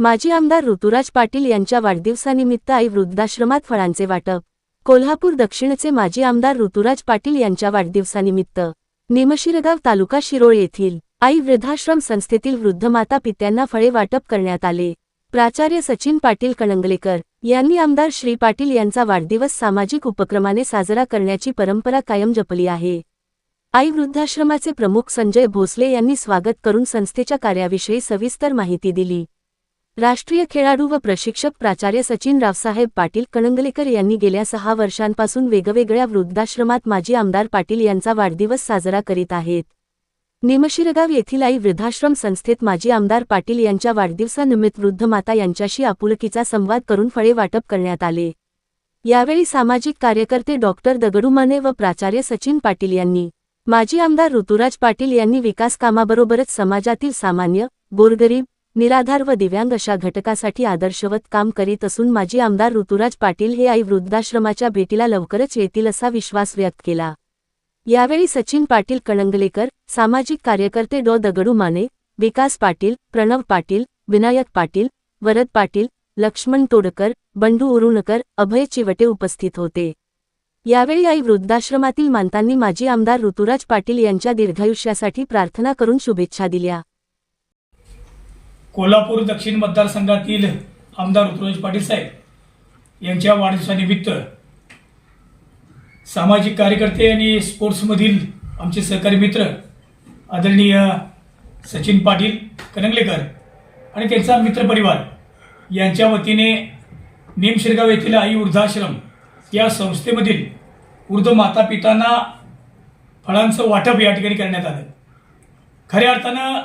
माजी आमदार ऋतुराज पाटील यांच्या वाढदिवसानिमित्त आई वृद्धाश्रमात फळांचे वाटप. कोल्हापूर दक्षिणचे माजी आमदार ऋतुराज पाटील यांच्या वाढदिवसानिमित्त निमशिरगाव तालुका शिरोळ येथील आई वृद्धाश्रम संस्थेतील वृद्ध माता पित्यांना फळे वाटप करण्यात आले. प्राचार्य सचिन पाटील कणंगलेकर यांनी आमदार श्री पाटील यांचा वाढदिवस सामाजिक उपक्रमाने साजरा करण्याची परंपरा कायम जपली आहे. आई वृद्धाश्रमाचे प्रमुख संजय भोसले यांनी स्वागत करून संस्थेच्या कार्याविषयी सविस्तर माहिती दिली. राष्ट्रीय खेळाडू व प्रशिक्षक प्राचार्य सचिन रावसाहेब पाटील कणंगलेकर यांनी गेल्या सहा वर्षांपासून वेगवेगळ्या वृद्धाश्रमात माजी आमदार पाटील यांचा वाढदिवस साजरा करीत आहेत. निमशिरगाव येथील आई वृद्धाश्रम संस्थेत माजी आमदार पाटील यांच्या वाढदिवसानिमित्त वृद्ध माता यांच्याशी आपुलकीचा संवाद करून फळे वाटप करण्यात आले. यावेळी सामाजिक कार्यकर्ते डॉक्टर दगडुमाने व प्राचार्य सचिन पाटील यांनी माजी आमदार ऋतुराज पाटील यांनी विकास कामाबरोबरच समाजातील सामान्य गोरगरीब निराधार व दिव्यांग अशा घटकासाठी आदर्शवत काम करीत असून माजी आमदार ऋतुराज पाटील हे आई वृद्धाश्रमाच्या भेटीला लवकरच येतील असा विश्वास व्यक्त केला. यावेळी सचिन पाटील कणंगलेकर सामाजिक कार्यकर्ते डॉ. दगडू माने विकास पाटील प्रणव पाटील विनायक पाटील वरद पाटील लक्ष्मण तोडकर बंडू उरुणकर अभय चिवटे उपस्थित होते. यावेळी आई वृद्धाश्रमातील मानतांनी माजी आमदार ऋतुराज पाटील यांच्या दीर्घायुष्यासाठी प्रार्थना करून शुभेच्छा दिल्या. कोल्हापूर दक्षिण मतदारसंघातील आमदार ऋतुराज पाटील साहेब यांच्या वाढदिवसानिमित्त सामाजिक कार्यकर्ते आणि स्पोर्ट्समधील आमचे सहकारी मित्र आदरणीय सचिन पाटील कनंगलेकर आणि त्यांचा मित्रपरिवार यांच्या वतीने निमशिरगाव येथील आई वृद्धाश्रम या संस्थेमधील वृद्ध माता पितांना फळांचं वाटप या ठिकाणी करण्यात आलं. खऱ्या अर्थानं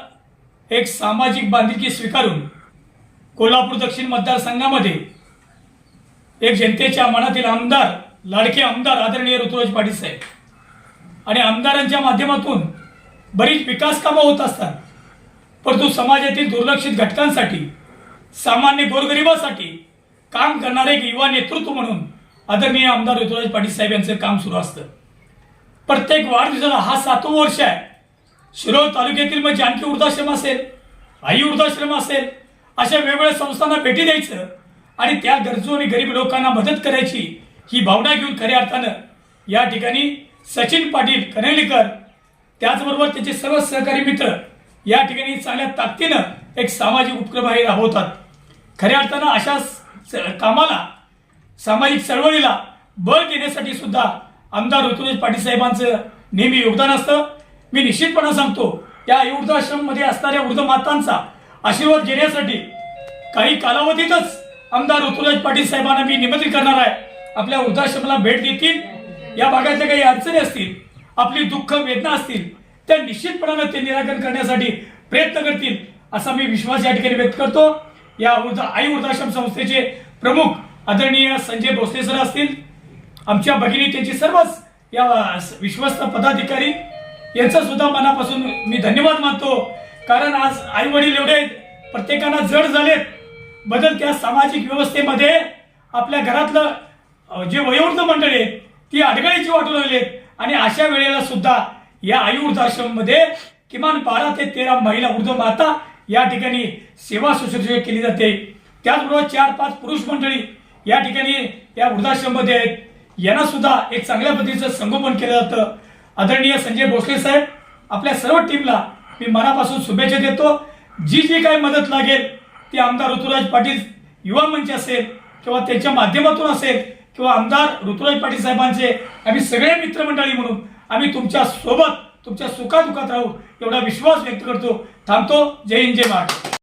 एक सामाजिक बांधिलकी स्वीकारून कोल्हापूर दक्षिण मतदारसंघामध्ये एक जनतेच्या मनातील आमदार लाडके आमदार आदरणीय ऋतुराज पाटील साहेब. आणि आमदारांच्या माध्यमातून बरीच विकास कामं होत असतात. परंतु समाजातील दुर्लक्षित घटकांसाठी सामान्य गोरगरिबासाठी काम करणारे एक युवा नेतृत्व म्हणून आदरणीय आमदार ऋतुराज पाटील साहेब यांचं काम सुरू असतं. प्रत्येक वाढदिवसाला हा सातवं वर्ष आहे. शिरोळ तालुक्यातील मग जानकी वृद्धाश्रम असेल आई वृद्धाश्रम असेल अशा वेगवेगळ्या संस्थांना भेटी द्यायचं आणि त्या गरजू आणि गरीब लोकांना मदत करायची ही भावना घेऊन खऱ्या अर्थानं या ठिकाणी सचिन पाटील कनेलीकर त्याचबरोबर त्याचे सर्व सहकारी मित्र या ठिकाणी चांगल्या ताकदीनं एक सामाजिक उपक्रम हे राबवतात. खऱ्या अर्थानं अशा कामाला सामाजिक चळवळीला बळ देण्यासाठी सुद्धा आमदार ऋतुराज पाटील साहेबांचं नेहमी योगदान असतं. मी निश्चितपणे सांगतो या वृद्धाश्रममध्ये असणाऱ्या वृद्ध मातांचा आशीर्वाद घेण्यासाठी काही कालावधीतच आमदार ऋतुराज पाटील साहेबांना मी निमंत्रित करणार आहे. आपल्या वृद्धाश्रमाला भेट देतील. या भागातल्या काही अडचणी असतील आपली दुःख वेदना असतील त्या निश्चितपणानं ते निराकरण करण्यासाठी प्रयत्न करतील असा मी विश्वास या ठिकाणी व्यक्त करतो. या वृद्ध आई वृद्धाश्रम संस्थेचे प्रमुख आदरणीय संजय भोसले सर असतील. आमच्या भगिनी त्यांची सर्वच या विश्वस्त पदाधिकारी यांचा सुद्धा मनापासून मी धन्यवाद मानतो. कारण आज आई वडील एवढे प्रत्येकाला जड झालेत. बदलत्या सामाजिक व्यवस्थेमध्ये आपल्या घरातलं जे वयोवृद्ध मंडळी आहेत ती अडगळीची वाटू लागलेत. आणि अशा वेळेला सुद्धा या आई वृद्धाश्रम किमान बारा ते तेरा महिला वृद्ध माता या ठिकाणी सेवा शुश्रूषा केली जाते. त्याचबरोबर चार पाच पुरुष मंडळी या ठिकाणी या वृद्धाश्रममध्ये आहेत. यांना सुद्धा एक चांगल्या पद्धतीचं संगोपन केलं जातं. आदरणीय संजय भोसले साहेब आपल्या सर्व टीमला मी मनापासून शुभेच्छा देतो. जी जी काही मदत लागेल ती आमदार ऋतुराज पाटील युवा मंच असेल किंवा त्यांच्या माध्यमातून असेल किंवा आमदार ऋतुराज पाटील साहेबांचे आम्ही सगळे मित्रमंडळी म्हणून आम्ही तुमच्यासोबत तुमच्या सुखादुखात राहू एवढा विश्वास व्यक्त करतो. थांबतो. जय हिंद जय महाराष्ट्र.